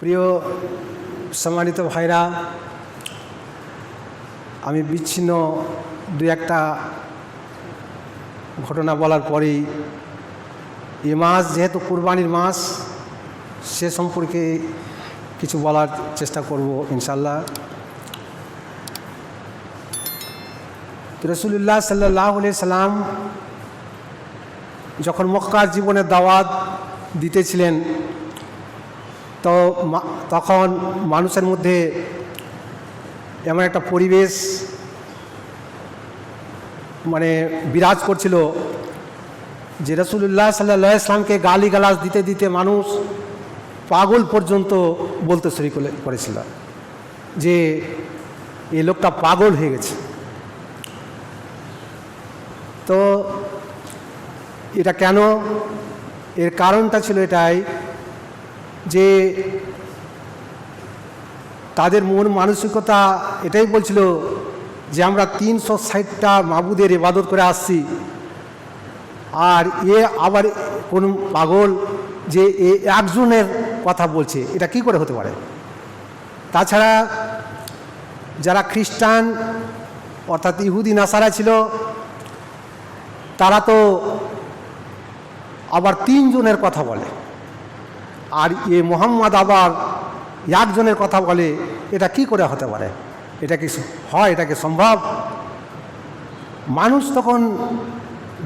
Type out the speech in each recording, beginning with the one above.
প্রিয় সম্মানিত ভাইরা, আমি বিচ্ছিন্ন দু একটা ঘটনা বলার পরেই এ মাস যেহেতু কুরবানির মাস, সে সম্পর্কে কিছু বলার চেষ্টা করব ইনশাল্লাহ। রসুল্লাহ সাল্লাহ সাল্লাম যখন মক্কার জীবনের দাওয়াত দিতেছিলেন তো তখন মানুষের মধ্যে এমন একটা পরিবেশ মানে বিরাজ করছিল যে রসুল্লাহ সাল্লাহ ইসলামকে গালি গালাজ দিতে দিতে মানুষ পাগল পর্যন্ত বলতে শুরু করে, করেছিল যে এই লোকটা পাগল হয়ে গেছে। তো এটা কেন? এর কারণটা ছিল এটাই যে তাদের মন মানসিকতা এটাই বলছিল যে আমরা তিনশো ষাটটা মাবুদের ইবাদত করে আসছি। আর এ আবার কোন পাগল যে এ একজনের কথা বলছে, এটা কি করে হতে পারে? তাছাড়া যারা খ্রিস্টান, অর্থাৎ ইহুদি, নাসারা ছিল, তারা তো আবার তিনজনের কথা বলে। আর এ মোহাম্মদ আবার একজনের কথা বলে, এটা কি করে হতে পারে? এটা কি হয়, এটা কি সম্ভব? মানুষ তখন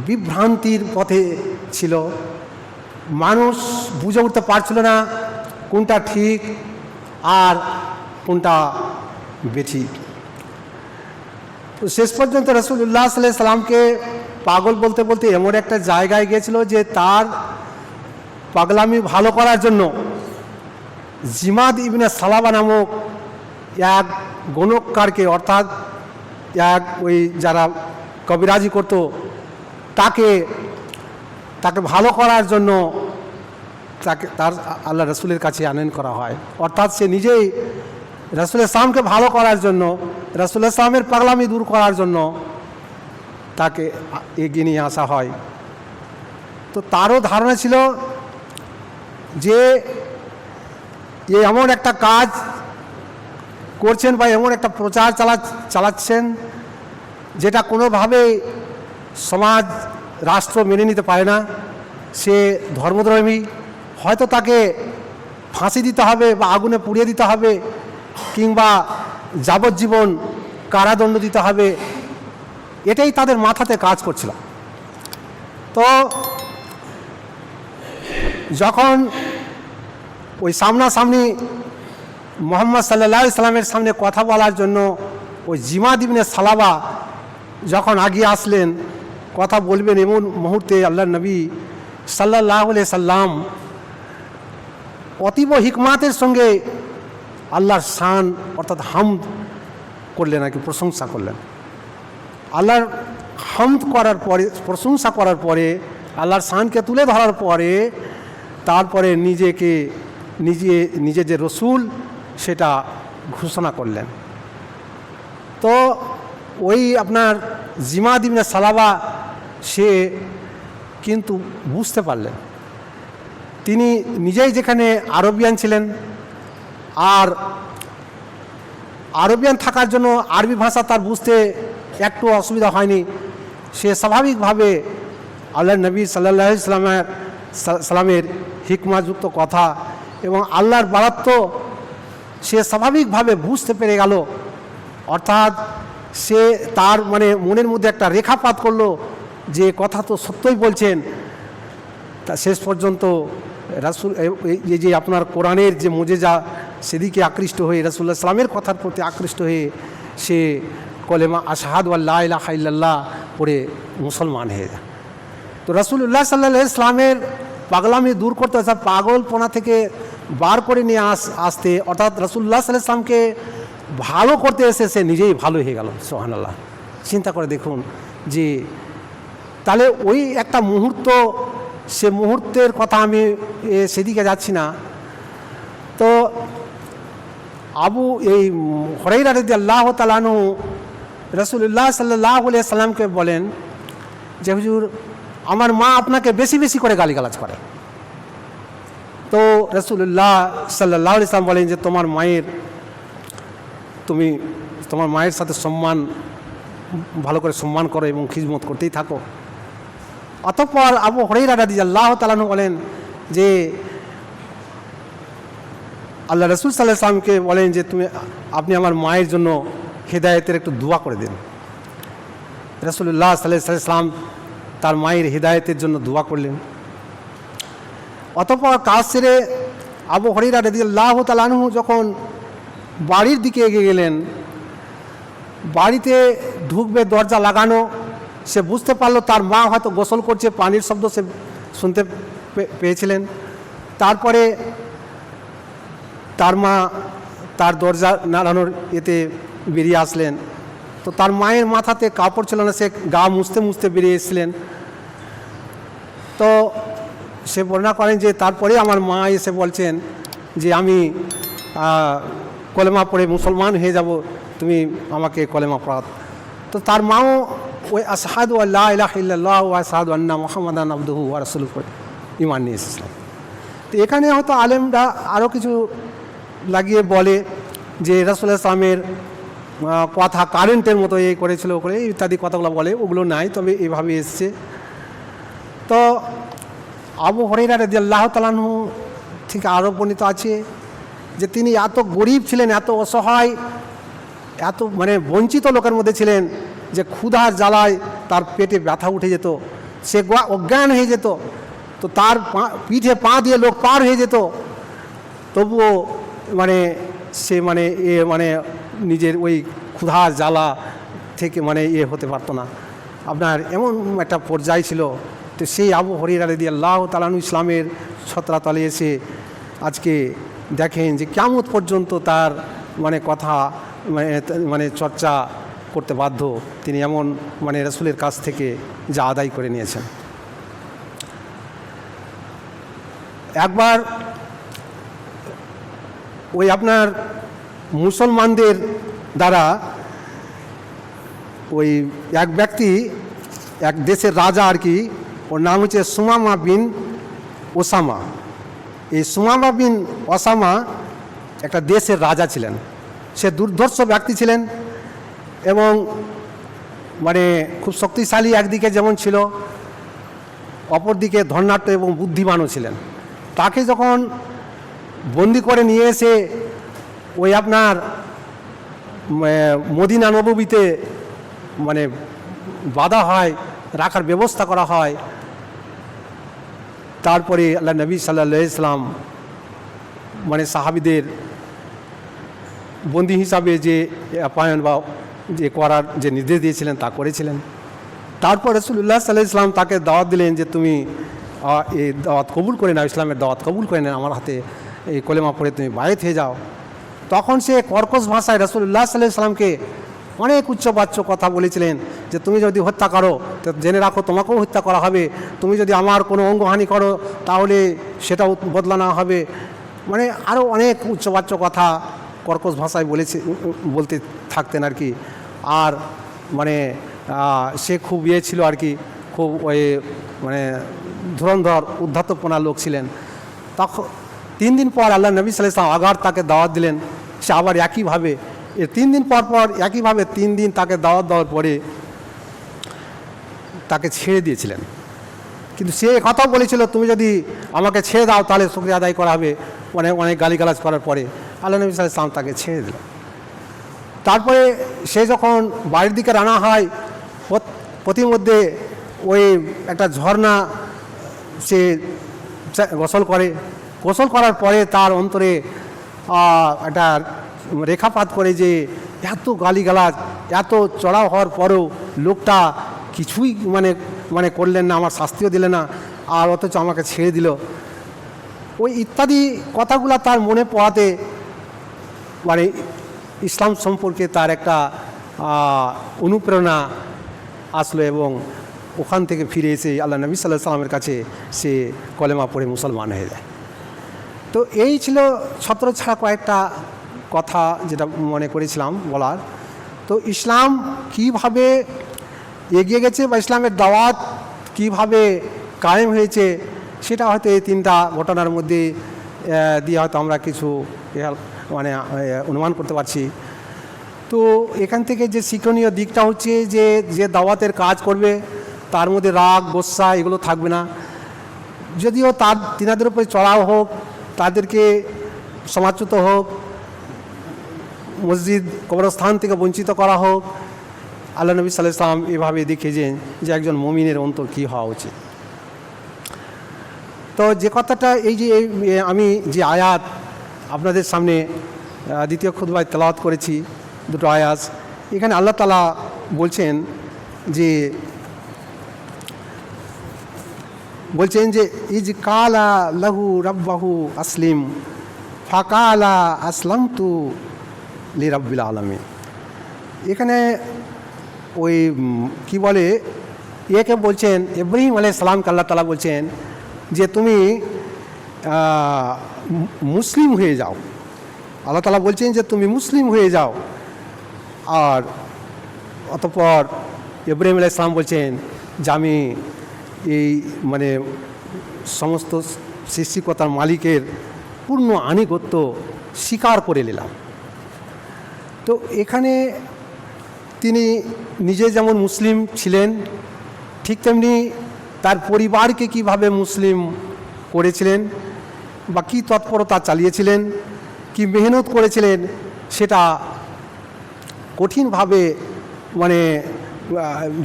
বিভ্রান্তির পথে ছিল। মানুষ বুঝে উঠতে পারছিল না কোনটা ঠিক আর কোনটা বেঠিক শেষ পর্যন্ত রসুল্লাহ সাল্লাহ সাল্লামকে পাগল বলতে বলতে এমন একটা জায়গায় গিয়েছিল যে তার পাগলামি ভালো করার জন্য জিমাদ ইবনে সালাবা নামক এক গণকারকে অর্থাৎ এক ওই যারা কবিরাজি করত, তাকে তাকে ভালো করার জন্য তাকে, তার আল্লাহ রসুলের কাছে আনয়ন করা হয়। অর্থাৎ সে নিজেই রসুল ইসলামকে ভালো করার জন্য, রসুল ইসলামের পাগলামি দূর করার জন্য তাকে এগিয়ে নিয়ে আসা হয়। তো তারও ধারণা ছিল যে এমন একটা কাজ করছেন বা এমন একটা প্রচার চালা, চালাচ্ছেন যেটা কোনোভাবেই সমাজ, রাষ্ট্র মেনে নিতে পারে না। সে ধর্মধর্মী হয়তো তাকে ফাঁসি দিতে হবে বা আগুনে পুড়িয়ে দিতে হবে কিংবা যাবজ্জীবন কারাদণ্ড দিতে হবে। এটাই তাদের মাথাতে কাজ করছিল। তো যখন ওই সামনাসামনি মোহাম্মদ সাল্লাহ ইসলামের সামনে কথা বলার জন্য ওই জিমা দিবিনে সালাবা যখন আগিয়ে আসলেন, কথা বলবেন এমন মুহূর্তে আল্লাহ নবী সাল্লাহ সাল্লাম অতীব হিকমাতের সঙ্গে আল্লাহর শান অর্থাৎ হাম করলেন আর কি, প্রশংসা করলেন। আল্লাহর হামদ করার পরে, প্রশংসা করার পরে, আল্লাহর শানকে তুলে ধরার পরে তারপরে নিজেকে, নিজে নিজে যে রসুল, সেটা ঘোষণা করলেন। তো ওই আপনার জিমা দিবনে সালাবা, সে কিন্তু বুঝতে পারলেন। তিনি নিজেই যেখানে আরবিয়ান ছিলেন, আর আরবিয়ান থাকার জন্য আরবি ভাষা তার বুঝতে একটু অসুবিধা হয়নি। সে স্বাভাবিকভাবে আল্লাহ নবী সাল্লাহ ইসলামের সালামের হিকমাযুক্ত কথা এবং আল্লাহর বারাত্ম সে স্বাভাবিকভাবে বুঝতে পেরে গেল। অর্থাৎ সে তার মানে মনের মধ্যে একটা রেখাপাত করল যে কথা তো সত্যই বলছেন। তা শেষ পর্যন্ত রাসুল এই যে আপনার কোরআনের যে মোজেজা সেদিকে আকৃষ্ট হয়ে রাসুল্লাহ সালামের কথার প্রতি আকৃষ্ট হয়ে সে কলেমা আশাহাদ আল্লাহ পড়ে মুসলমান হয়ে যায়। তো রাসুল্লাহ সাল্লাহ ইসলামের পাগলামি দূর করতে আসা পাগলপনা থেকে বার করে নিয়ে আস আসতে। অর্থাৎ রাসুল্লাহ সাল্লাহ ইসলামকে ভালো করতে এসে সে নিজেই ভালো হয়ে গেল সোহানাল্লাহ চিন্তা করে দেখুন যে, তাহলে ওই একটা মুহূর্ত, সে মুহূর্তের কথা আমি সেদিকে যাচ্ছি না। তো আবু, এই হরাইরা রদি আল্লাহ তালানু রসুল্লাহ সাল্লাহ সাল্লামকে বলেন যে, হুজুর আমার মা আপনাকে বেশি বেশি করে গালিগালাজ করে। তো রসুল্লাহ সাল্লাহ ইসলাম বলেন যে, তোমার মায়ের, তুমি তোমার মায়ের সাথে সম্মান, ভালো করে সম্মান করো এবং খিজমত করতেই থাকো। অতঃপর আবু হরেরা রাদি আল্লাহ তালানু বলেন যে, আল্লাহ রসুল সাল্লাহ ইসলামকে বলেন যে, তুমি, আপনি আমার মায়ের জন্য হেদায়েতের একটু দোয়া করে দিন। রসুল্লাহ সাল্লাহ সাল্লাহ ইসলাম তার মায়ের হেদায়েতের জন্য দোয়া করলেন। অতঃপর কাজ সেরে আবু হরিরা রেদি আল্লাহ তালানহু যখন বাড়ির দিকে এগিয়ে গেলেন, বাড়িতে ঢুকবে, দরজা লাগানো, সে বুঝতে পারল তার মা হয়তো গোসল করছে, পানির শব্দ সে শুনতে পেয়েছিলেন। তারপরে তার মা তার দরজা নাড়ানোর এতে বেরিয়ে আসলেন। তো তার মায়ের মাথাতে কাপড় ছিল না, সে গা মুছতে মুছতে বেরিয়ে এসেছিলেন। তো সে বর্ণনা করেন যে তারপরে আমার মা এসে বলছেন যে আমি কলেমা পড়ে মুসলমান হয়ে যাব, তুমি আমাকে কলেমা পড়াত তো তার মাও ওই আসাদু আল্লাহ ইলাহ ইল্লাল্লাহ ও আসাদু আন্না মোহাম্মদান আব্দুহু আর রসুল করে ইমান নিয়ে এসেছিলাম তো এখানে হয়তো আলেমরা আরও কিছু লাগিয়ে বলে যে রাসুল ইসলামের কথা কারেন্টের মতো এই করেছিল করে, ইত্যাদি কথাগুলো বলে, ওগুলো নাই, তবে এভাবে এসছে। তো আবু হরেরা রেদি আল্লাহ তালাহু থেকে আরও বর্ণিত আছে যে তিনি এত গরিব ছিলেন, এত অসহায়, এত মানে বঞ্চিত লোকের মধ্যে ছিলেন যে ক্ষুধার জ্বালায় তার পেটে ব্যথা উঠে যেত, সে অজ্ঞান হয়ে যেত, তো তার পিঠে পা দিয়ে লোক পার হয়ে যেত। তবুও মানে সে মানে এ মানে নিজের ওই ক্ষুধা জ্বালা থেকে মানে ইয়ে হতে পারতো না। আপনার এমন একটা পর্যায় ছিল তো সেই আবু হরিরা রেদি আল্লাহ তালানু ইসলামের ছত্রাতলে এসে আজকে দেখেন যে কেমন পর্যন্ত তার মানে কথা মানে মানে চর্চা করতে বাধ্য। তিনি এমন মানে রসুলের কাছ থেকে যা আদায় করে নিয়েছেন। একবার ওই আপনার মুসলমানদের দ্বারা ওই এক ব্যক্তি, এক দেশের রাজা আর কি, ওর নাম হচ্ছে সুমামা বিন ওসামা। এই সুমামা বিন ওসামা একটা দেশের রাজা ছিলেন। সে দুর্ধর্ষ ব্যক্তি ছিলেন এবং মানে খুব শক্তিশালী একদিকে যেমন ছিল, অপরদিকে ধর্নাট্য এবং বুদ্ধিমানও ছিলেন। তাকে যখন বন্দি করে নিয়ে এসে ওই আপনার মদিনা নববীতে মানে বাধা হয়, রাখার ব্যবস্থা করা হয়। তারপরে আল্লাহ নবী সাল্লাহ ইসলাম মানে সাহাবিদের বন্দি হিসাবে যে আপ্যায়ন বা যে করার যে নির্দেশ দিয়েছিলেন তা করেছিলেন। তারপর রসুল্লাহ সাল্লাহ ইসলাম তাকে দাওয়াত দিলেন যে, তুমি এই দাওয়াত কবুল করে নাও, ইসলামের দাওয়াত কবুল করে নেন আমার হাতে এই কলেমা পড়ে তুমি বায়েত হয়ে যাও। তখন সে কর্কশ ভাষায় রসুল্লাহ সাল্লাহ ইসলামকে অনেক উচ্চবাচ্য কথা বলেছিলেন যে তুমি যদি হত্যা করো, তো জেনে রাখো তোমাকেও হত্যা করা হবে। তুমি যদি আমার কোনো অঙ্গহানি করো, তাহলে সেটাও বদলা নেওয়া হবে। মানে আরও অনেক উচ্চবাচ্য কথা কর্কশ ভাষায় বলেছে, বলতে থাকতেন আর কি। আর মানে সে খুব ইয়ে ছিল আর কি, খুব ওই মানে ধুরন্ধর উদ্ধতপনা লোক ছিলেন। তখন তিন দিন পর আল্লাহ নবী সাল্লাহ ইসলাম আগার তাকে দাওয়াত দিলেন। সে আবার একইভাবে এর তিন দিন পর পর একইভাবে তিন দিন তাকে দাওয়াত দেওয়ার পরে তাকে ছেড়ে দিয়েছিলেন। কিন্তু সে কথাও বলেছিল, তুমি যদি আমাকে ছেড়ে দাও, তাহলে শুক্রিয়া আদায় করা হবে। মানে অনেক গালিগালাজ করার পরে আল্লাহ নবী সাল্লাহ ইসলাম তাকে ছেড়ে দিল তারপরে সে যখন বাড়ির দিকে রানা হয় পথিমধ্যে ওই একটা ঝর্ণা সে গোসল করে। গোসল করার পরে তার অন্তরে একটা রেখাপাত করে যে এত গালিগালাজ, এত চড়াও হওয়ার পরেও লোকটা কিছুই মানে মানে করলেন না, আমার শাস্তিও দিলে না, আর অথচ আমাকে ছেড়ে দিল। ওই ইত্যাদি কথাগুলো তার মনে পড়াতে মানে ইসলাম সম্পর্কে তার একটা অনুপ্রেরণা আসলো এবং ওখান থেকে ফিরে এসে আল্লাহ নবী সাল্লাহ সাল্লামের কাছে সে কলেমা পড়ে মুসলমান হয়ে যায়। তো এই ছিল ছত্র ছাড়া কয়েকটা কথা যেটা মনে করেছিলাম বলার। তো ইসলাম কীভাবে এগিয়ে গেছে বা ইসলামের দাওয়াত কীভাবে কায়েম হয়েছে সেটা হয়তো এই তিনটা ঘটনার মধ্যে দিয়ে হয়তো আমরা কিছু মানে অনুমান করতে পারছি। তো এখান থেকে যে শিক্ষণীয় দিকটা হচ্ছে যে যে দাওয়াতের কাজ করবে, তার মধ্যে রাগ গোসা এগুলো থাকবে না। যদিও তার তিনাদের উপরে চড়াও হোক তাদেরকে সমাচ্যুত হোক, মসজিদ, কবরস্থান থেকে বঞ্চিত করা হোক, আল্লাহ নবী সাল্লাহ ইসলাম এভাবে দেখিয়েছেন যে একজন মমিনের অন্তর কী হওয়া উচিত। তো যে কথাটা এই যে আমি যে আয়াত আপনাদের সামনে দ্বিতীয় খুদবায় তেলাওয়াত করেছি, দুটো আয়াত। এখানে আল্লাহ তালা বলছেন যে বলছেন যে, ইজ কালা লাহু রব্বাহু আসলিম, ফাকালা আসলাম তু লি রব্বিল আলমী এখানে ওই, কি বলে, একে বলছেন, ইব্রাহিম আলাই সালামকে আল্লাহ তালা বলছেন যে, তুমি মুসলিম হয়ে যাও। আল্লাহ তালা বলছেন যে, তুমি মুসলিম হয়ে যাও। আর অতপর ইব্রাহিম আলাই ইসলাম বলছেন যে, আমি এই মানে সমস্ত সৃষ্টিকতার মালিকের পূর্ণ আনিগত্য স্বীকার করে নিলাম। তো এখানে তিনি নিজে যেমন মুসলিম ছিলেন, ঠিক তেমনি তার পরিবারকে কীভাবে মুসলিম করেছিলেন বা কী তৎপরতা চালিয়েছিলেন, কি মেহনত করেছিলেন, সেটা কঠিনভাবে মানে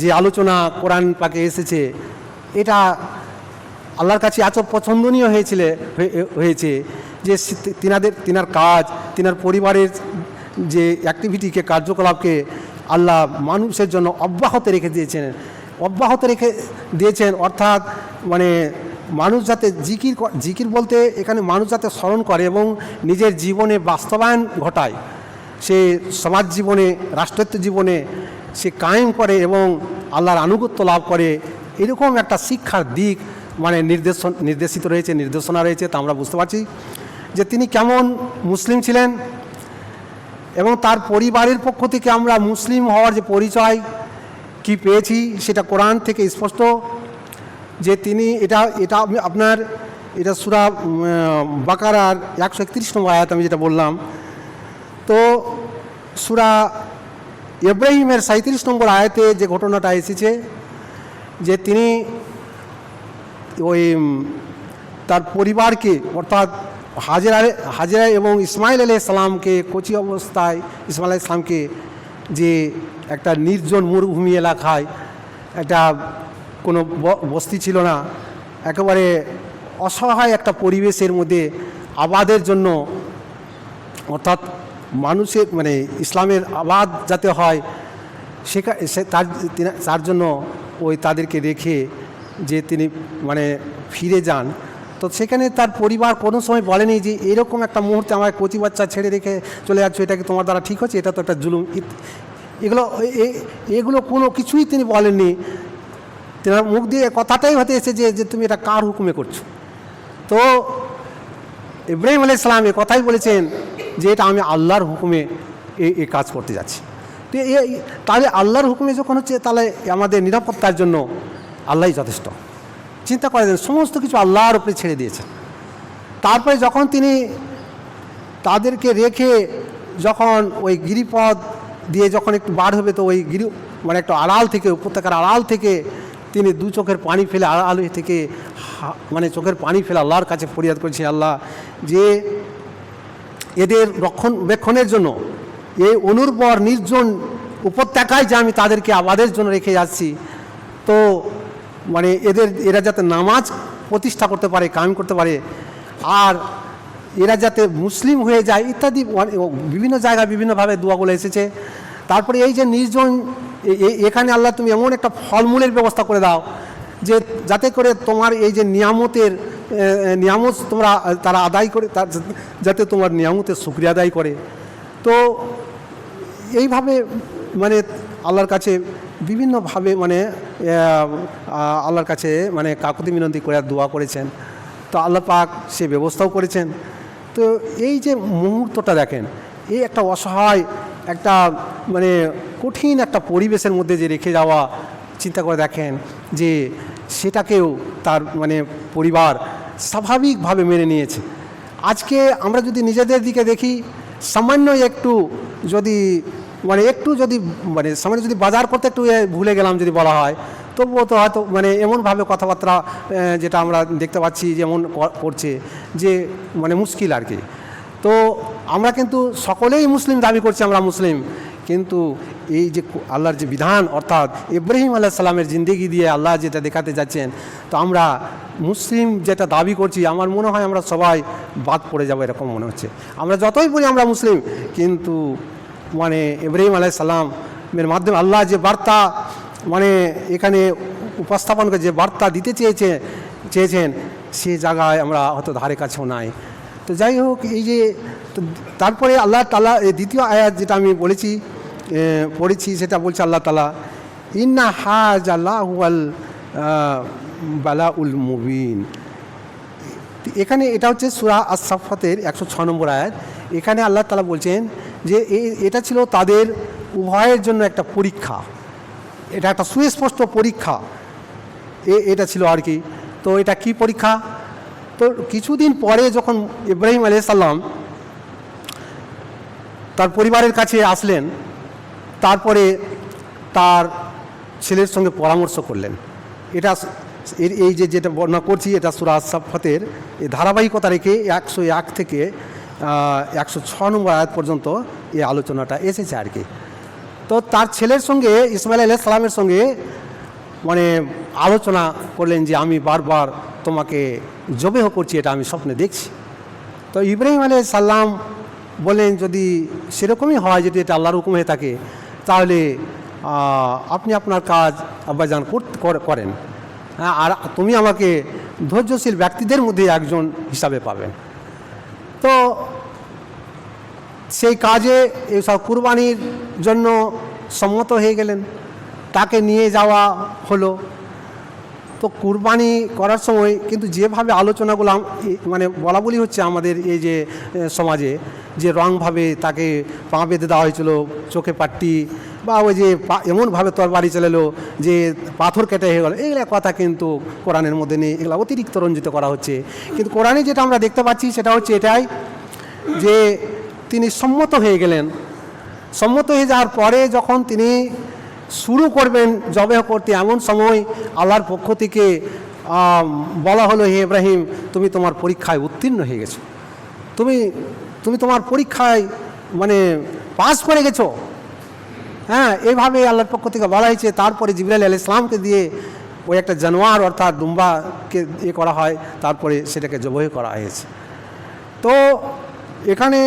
যে আলোচনা কোরআন পাকে এসেছে এটা আল্লাহর কাছে এত পছন্দনীয় হয়েছিল, হয়ে- হয়েছে যে তিনাদের, তিনার কাজ, তিনার পরিবারের যে অ্যাক্টিভিটিকে কার্যকলাপকে আল্লাহ মানুষের জন্য অব্যাহত রেখে দিয়েছেন। অব্যাহত রেখে দিয়েছেন, অর্থাৎ মানে মানুষ যাতে জিকির জিকির বলতে এখানে মানুষ যাতে স্মরণ করে এবং নিজের জীবনে বাস্তবায়ন ঘটায়। সে সমাজ জীবনে, রাষ্ট্রত্ব জীবনে সে কায়েম করে এবং আল্লাহর আনুগত্য লাভ করে। এরকম একটা শিক্ষার দিক মানে নির্দেশন, নির্দেশিত রয়েছে, নির্দেশনা রয়েছে, তা আমরা বুঝতে পারছি যে তিনি কেমন মুসলিম ছিলেন এবং তার পরিবারের পক্ষ থেকে আমরা মুসলিম হওয়ার যে পরিচয় কি পেয়েছি, সেটা কোরআন থেকে স্পষ্ট যে তিনি এটা এটা আপনার, এটা সুরা বাকারার একশো একত্রিশ নম্বর আয়াত আমি যেটা বললাম। তো সুরা ইব্রাহিমের সাঁত্রিশ নম্বর আয়াতে যে ঘটনাটা এসেছে যে তিনি ওই তার পরিবারকে অর্থাৎ হাজেরা হাজেরা এবং ইসমাইল আলি সালামকে কচি অবস্থায়, ইসমাইল আলি ইসলামকে যে একটা নির্জন মরুভূমি এলাকায় একটা কোনো বস্তি ছিল না, একেবারে অসহায় একটা পরিবেশের মধ্যে আবাদের জন্য অর্থাৎ মানুষের মানে ইসলামের আবাদ যাতে হয় সেখা, সে তার তার জন্য ওই তাদেরকে রেখে যে তিনি মানে ফিরে যান। তো সেখানে তার পরিবার কোনো সময় বলেনি যে এরকম একটা মুহূর্তে আমার কচি বাচ্চা ছেড়ে রেখে চলে যাচ্ছ, এটা কি তোমার দ্বারা ঠিক হচ্ছে? এটা তো একটা জুলুম। এগুলো এগুলো কোনো কিছুই তিনি বলেননি। তেনার মুখ দিয়ে কথাটাই হতে এসে যে তুমি এটা কার হুকুমে করছ? তো ইব্রাহিম আলাই ইসলাম এ কথাই বলেছেন যে, এটা আমি আল্লাহর হুকুমে এই কাজ করতে যাচ্ছি। তো তাহলে আল্লাহর হুকুমে যখন হচ্ছে তাহলে আমাদের নিরাপত্তার জন্য আল্লাহই যথেষ্ট। চিন্তা করে দেন সমস্ত কিছু আল্লাহর উপরে ছেড়ে দিয়েছেন। তারপরে যখন তিনি তাদেরকে রেখে যখন ওই গিরিপথ দিয়ে যখন একটু বার হবে, তো ওই গিরি মানে একটা আড়াল থেকে, উপত্যকার আড়াল থেকে তিনি দু চোখের পানি ফেলে, আড়াল থেকে মানে চোখের পানি ফেলে আল্লাহর কাছে ফরিয়াদ করেছে আল্লাহ যে এদের রক্ষণবেক্ষণের জন্য এই অনুর্বর নির্জন উপত্যকায় যে আমি তাদেরকে আবাদের জন্য রেখে যাচ্ছি, তো মানে এদের, এরা যাতে নামাজ প্রতিষ্ঠা করতে পারে, কায়েম করতে পারে, আর এরা যাতে মুসলিম হয়ে যায়, ইত্যাদি বিভিন্ন জায়গায় বিভিন্নভাবে দোয়াগুলো এসেছে। তারপরে এই যে নির্জন এখানে আল্লাহ তুমি এমন একটা ফলমূলের ব্যবস্থা করে দাও, যে যাতে করে তোমার এই যে নিয়ামতের নিয়ামত তোমরা, তারা আদায় করে যাতে তোমার নিয়ামতের শুক্রিয়া আদায় করে। তো এইভাবে মানে আল্লাহর কাছে বিভিন্নভাবে মানে আল্লাহর কাছে মানে কাকুতি মিনতি করে দোয়া করেছেন। তো আল্লাহ পাক সে ব্যবস্থাও করেছেন। তো এই যে মুহূর্তটা দেখেন, এই একটা অসহায়, একটা মানে কঠিন একটা পরিবেশের মধ্যে যে রেখে যাওয়া, চিন্তা করে দেখেন যে সেটাকেও তার মানে পরিবার স্বাভাবিকভাবে মেনে নিয়েছে। আজকে আমরা যদি নিজেদের দিকে দেখি সামান্য একটু যদি মানে একটু যদি মানে সামান্য যদি বাজার করতে একটু ভুলে গেলাম যদি বলা হয়, তবুও তো হয়তো মানে এমনভাবে কথাবার্তা যেটা আমরা দেখতে পাচ্ছি যেমন করছে, যে মানে মুশকিল আর কি। তো আমরা কিন্তু সকলেই মুসলিম দাবি করছি আমরা মুসলিম। কিন্তু এই যে আল্লাহর যে বিধান, অর্থাৎ ইব্রাহিম আল্লাহ সাল্লামের জিন্দেগি দিয়ে আল্লাহ যেটা দেখাতে যাচ্ছেন, তো আমরা মুসলিম যেটা দাবি করছি, আমার মনে হয় আমরা সবাই বাদ পড়ে যাব এরকম মনে হচ্ছে। আমরা যতই বলি আমরা মুসলিম, কিন্তু মানে ইব্রাহিম আলাহ সাল্লামের মাধ্যমে আল্লাহ যে বার্তা মানে এখানে উপস্থাপন করে যে বার্তা দিতে চেয়েছে চেয়েছেন, সে জায়গায় আমরা হয়তো ধারে কাছেও নাই। তো যাই হোক, এই যে তারপরে আল্লাহ তালা দ্বিতীয় আয়াত যেটা আমি বলেছি পড়েছি, সেটা বলছে আল্লাহ তালা ইন্না হাজ আল্লাহুয়াল বালা উল মুবিন। এখানে এটা হচ্ছে সুরা আসাফাতের একশো ছ নম্বর আয়াত। এখানে আল্লাহ তালা বলছেন যে এটা ছিল তাদের উভয়ের জন্য একটা পরীক্ষা। এটা একটা সুস্পষ্ট পরীক্ষা। এ- এটা ছিল আর কি। তো এটা কি পরীক্ষা? তো কিছুদিন পরে যখন ইব্রাহিম আলাইসাল্লাম তার পরিবারের কাছে আসলেন তারপরে তার ছেলের সঙ্গে পরামর্শ করলেন। এটা এর, এই যে, যেটা বর্ণনা করছি, এটা সুরা সাফাতের এই ধারাবাহিকতা রেখে একশো এক থেকে একশো ছ নম্বর আয়াত পর্যন্ত এই আলোচনাটা এসেছে আর কি। তো তার ছেলের সঙ্গে, ইসমাইল আলাহ সালামের সঙ্গে মানে আলোচনা করলেন যে, আমি বারবার তোমাকে জবেহ করছি, এটা আমি স্বপ্নে দেখছি। তো ইব্রাহিম আলাই সাল্লাম বলেন যদি সেরকমই হয়, যদি এটা আল্লাহর হুকুম হয়ে থাকে তাহলে আপনি আপনার কাজ আব্বাজান করেন। হ্যাঁ আর তুমি আমাকে ধৈর্যশীল ব্যক্তিদের মধ্যে একজন হিসাবে পাবেন তো সেই কাজে এইসব কুরবানির জন্য সম্মত হয়ে গেলেন। তাকে নিয়ে যাওয়া হলো। তো কুরবানি করার সময় কিন্তু যেভাবে আলোচনাগুলো মানে বলা বলি হচ্ছে আমাদের এই যে সমাজে, যে রংভাবে তাকে পা বেঁধে দেওয়া হয়েছিল, চোখে পাট্টি বা ওই যে এমনভাবে তরবারি চালালো যে পাথর কেটে হয়ে গেল এগুলো কথা কিন্তু কোরআনের মধ্যে নেই, এগুলো অতিরিক্ত রঞ্জিত করা হচ্ছে। কিন্তু কোরআনে যেটা আমরা দেখতে পাচ্ছি সেটা হচ্ছে এটাই যে তিনি সম্মত হয়ে গেলেন। সম্মত হয়ে যাওয়ার পরে যখন তিনি শুরু করবেন জবেহ করতে এমন সময় আল্লাহর পক্ষ থেকে বলা হলো, হে ইব্রাহিম, তুমি তোমার পরীক্ষায় উত্তীর্ণ হয়ে গেছো। তুমি তুমি তোমার পরীক্ষায় মানে পাস করে গেছো। হ্যাঁ এইভাবে আল্লাহর পক্ষ থেকে বলা হয়েছে। তারপরে জিবরাইল আল ইসলামকে দিয়ে ওই একটা জানোয়ার অর্থাৎ দুম্বাকে ইয়ে করা হয়। তারপরে সেটাকে জবহ করা হয়েছে। তো, এখানে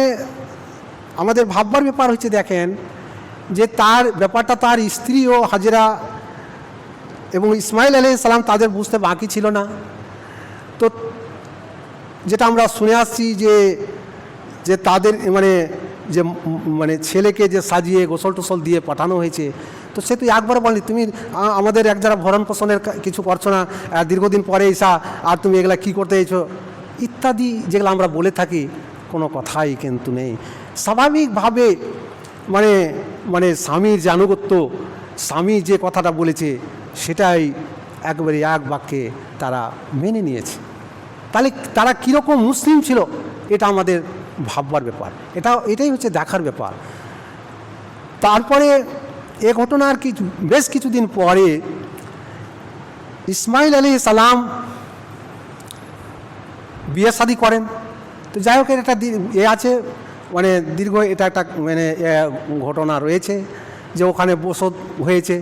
আমাদের ভাববার ব্যাপার হচ্ছে, দেখেন যে তার ব্যাপারটা তার স্ত্রী ও হাজেরা এবং ইসমাইল আলি সালাম তাদের বুঝতে বাকি ছিল না। তো যেটা আমরা শুনে আসছি যে যে তাদের মানে যে মানে ছেলেকে যে সাজিয়ে গোসল টোসল দিয়ে পাঠানো হয়েছে, তো সে তুই একবার বলনি, তুমি আমাদের এক যারা ভরণ পোষণের কিছু করছ না দীর্ঘদিন পরে এসা, আর তুমি এগুলা কী করতে এসো ইত্যাদি যেগুলো আমরা বলে থাকি, কোনো কথাই কিন্তু নেই। স্বাভাবিকভাবে মানে মানে স্বামীর যে আনুগত্য, স্বামী যে কথাটা বলেছে, সেটাই একবারে এক বাক্যে তারা মেনে নিয়েছে। তাহলে তারা কীরকম মুসলিম ছিল, এটা আমাদের ভাববার ব্যাপার। এটা, এটাই হচ্ছে দেখার ব্যাপার। তারপরে এ ঘটনার কিছু বেশ কিছুদিন পরে ইসমাইল আলী সালাম বিয়ে শাদি করেন। তো যাই হোক দি- এ আছে। মানে দীর্ঘ এটা একটা মানে ঘটনা রয়েছে যে ওখানে বসত হয়েছে।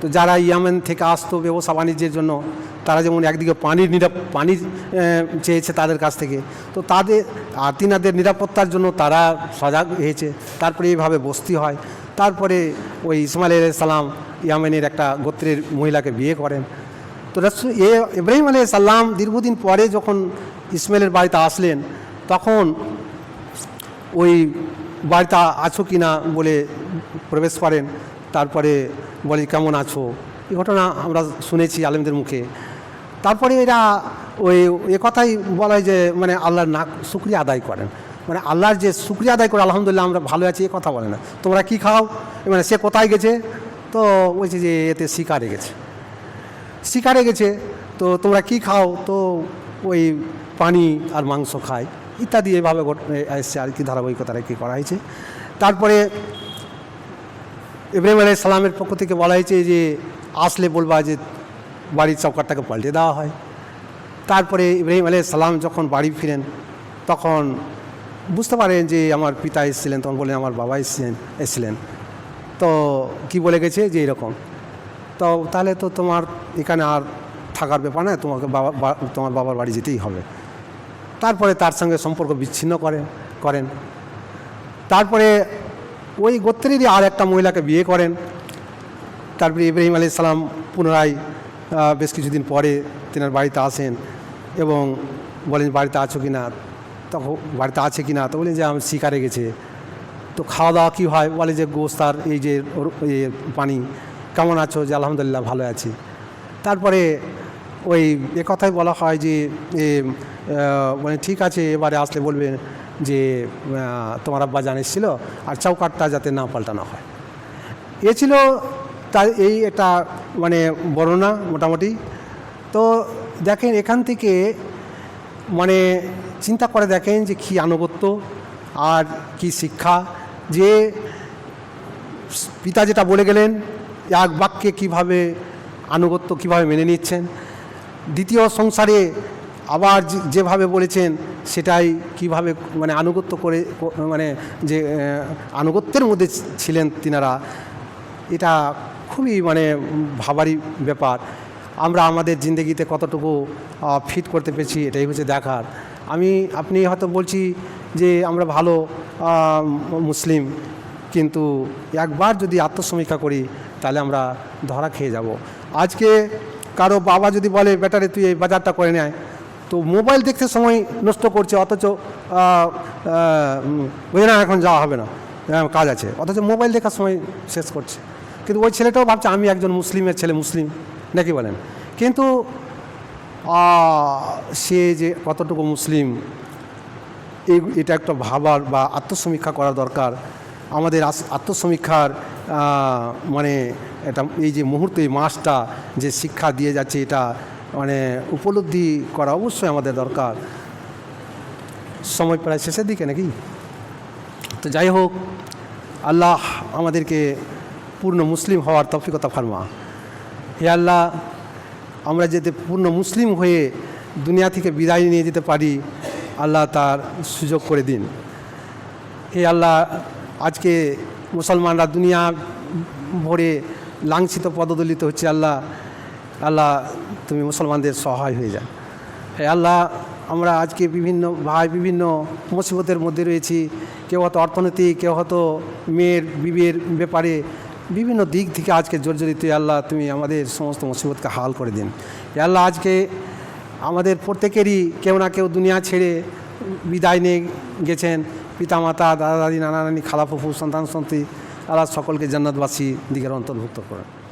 তো যারা ইয়ামেন থেকে আসতো ব্যবসা বাণিজ্যের জন্য, তারা যেমন একদিকে পানির নিরাপ, পানি চেয়েছে তাদের কাছ থেকে, তো তাদের, আর তিনাদের নিরাপত্তার জন্য তারা সজাগ হয়েছে। তারপরে এইভাবে বস্তি হয়। তারপরে ওই ইসমাইল সালাম ইয়ামেনের একটা গোত্রের মহিলাকে বিয়ে করেন। তো রসু এ, ইব্রাহিম আলাই সাল্লাম দীর্ঘদিন পরে যখন ইসমাইলের বাড়িতে আসলেন, তখন ওই বাড়িতে আছো কি না বলে প্রবেশ করেন, তারপরে বলে, কেমন আছো? এই ঘটনা আমরা শুনেছি আলেমদের মুখে। তারপরে এরা ওই, এ কথাই বলা হয় যে মানে আল্লাহর না শুক্রিয়া আদায় করেন। মানে আল্লাহর যে শুক্রিয়া আদায় করে, আলহামদুলিল্লাহ আমরা ভালো আছি, এ কথা বলে না। তোমরা কি খাও? মানে সে কোথায় গেছে? তো বলছে যে, এতে শিকারে গেছে। শিকারে গেছে, তো তোমরা কি খাও? তো ওই পানি আর মাংস খায়। ইত্যাদি এভাবে এসছে আর কি ধারাবাহিকতা রেখে করা হয়েছে। তারপরে ইব্রাহিম আলাই সালামের পক্ষ থেকে বলা হয়েছে যে, আসলে বলবা যে বাড়ির চৌকাটটাকে পাল্টে দেওয়া হয়। তারপরে ইব্রাহিম আলাই সালাম যখন বাড়ি ফিরেন, তখন বুঝতে পারেন যে আমার পিতা এসেছিলেন, তখন বললেন আমার বাবা এসেছিলেন এসেছিলেন। তো কি বলে গেছে যে এরকম। তো তাহলে তো তোমার এখানে আর থাকার ব্যাপার না তোমাকে বাবা তোমার বাবার বাড়ি যেতেই হবে। তারপরে তার সঙ্গে সম্পর্ক বিচ্ছিন্ন করেন করেন। তারপরে ওই গোত্রেরই আর একটা মহিলাকে বিয়ে করেন। তারপরে ইব্রাহিম আলী সালাম পুনরায় বেশ কিছুদিন পরে তেনার বাড়িতে আসেন এবং বলেন, বাড়িতে আছো কি না তখন, বাড়িতে আছে কি না তো বলেন যে, আমি শিকারে গেছে। তো খাওয়া দাওয়া কী হয়? বলে যে, গোস্তার এই যে পানি। কেমন আছো? যে, আলহামদুলিল্লাহ, ভালো আছি। তারপরে ওই এ কথাই বলা হয় যে মানে ঠিক আছে, এবারে আসলে বলবে যে তোমার আব্বা জানিয়েছিল আর চৌকাটটা যাতে না পাল্টানো হয়। এ ছিল তার এই একটা মানে বর্ণনা মোটামুটি। তো দেখেন, এখান থেকে মানে চিন্তা করে দেখেন যে কী আনুগত্য আর কি শিক্ষা। যে পিতা যেটা বলে গেলেন, এক বাক্যে কীভাবে আনুগত্য কীভাবে মেনে নিচ্ছেন দ্বিতীয় সংসারে আবার যেভাবে বলেছেন, সেটাই কীভাবে মানে আনুগত্য করে মানে যে আনুগত্যের মধ্যে ছিলেন তিনারা, এটা খুবই মানে ভাবারই ব্যাপার। আমরা আমাদের জিন্দগিতে কতটুকু ফিট করতে পেরেছি, এটাই হচ্ছে দেখার। আমি, আপনি হয়তো বলছি যে, আমরা ভালো মুসলিম, কিন্তু একবার যদি আত্মসমীক্ষা করি, তাহলে আমরা ধরা খেয়ে যাব। আজকে কারও বাবা যদি বলে বেটারে তুই এই বাজারটা করে নেয় তো মোবাইল দেখতে সময় নষ্ট করছে অথচ বুঝে না এখন যাওয়া হবে না। হ্যাঁ, কাজ আছে। অথচ মোবাইল দেখার সময় শেষ করছে। কিন্তু ওই ছেলেটাও ভাবছে আমি একজন মুসলিমের ছেলে মুসলিম। নাকি বলেন? কিন্তু সে যে কতটুকু মুসলিম এটা একটা ভাবার বা আত্মসমীক্ষা করা দরকার। আমাদের আত্মসমীক্ষার মানে এটা এই যে মুহূর্তে এই মাসটা যে শিক্ষা দিয়ে যাচ্ছে, এটা মানে উপলব্ধি করা অবশ্যই আমাদের দরকার। সময় প্রায় শেষের দিকে নাকি? তো যাই হোক, আল্লাহ আমাদেরকে পূর্ণ মুসলিম হওয়ার তফিকতা ফার্মা। হে আল্লাহ, আমরা যাতে পূর্ণ মুসলিম হয়ে দুনিয়া থেকে বিদায় নিয়ে যেতে পারি, আল্লাহ তার সুযোগ করে দিন। হে আল্লাহ, আজকে মুসলমানরা দুনিয়া ভরে লাঞ্ছিত পদদলিত হচ্ছে, আল্লাহ আল্লাহ তুমি মুসলমানদের সহায় হয়ে যান হে আল্লাহ, আমরা আজকে বিভিন্ন ভাই, বিভিন্ন মুসিবতের মধ্যে রয়েছি। কেউ হয়তো অর্থনীতি কেউ হয়তো মেয়ের, বিবের ব্যাপারে বিভিন্ন দিক থেকে আজকে জর্জরিত। আল্লাহ, তুমি আমাদের সমস্ত মুসিবতকে হাল করে দিন। হে আল্লাহ, আজকে আমাদের প্রত্যেকেরই কেউ না কেউ দুনিয়া ছেড়ে বিদায় নিয়ে গেছেন। পিতামাতা দাদা দাদি নানা নানি খালা ফুফু সন্তান সন্ততি আল্লাহ সকলকে জান্নাতবাসী দিকের অন্তর্ভুক্ত করেন।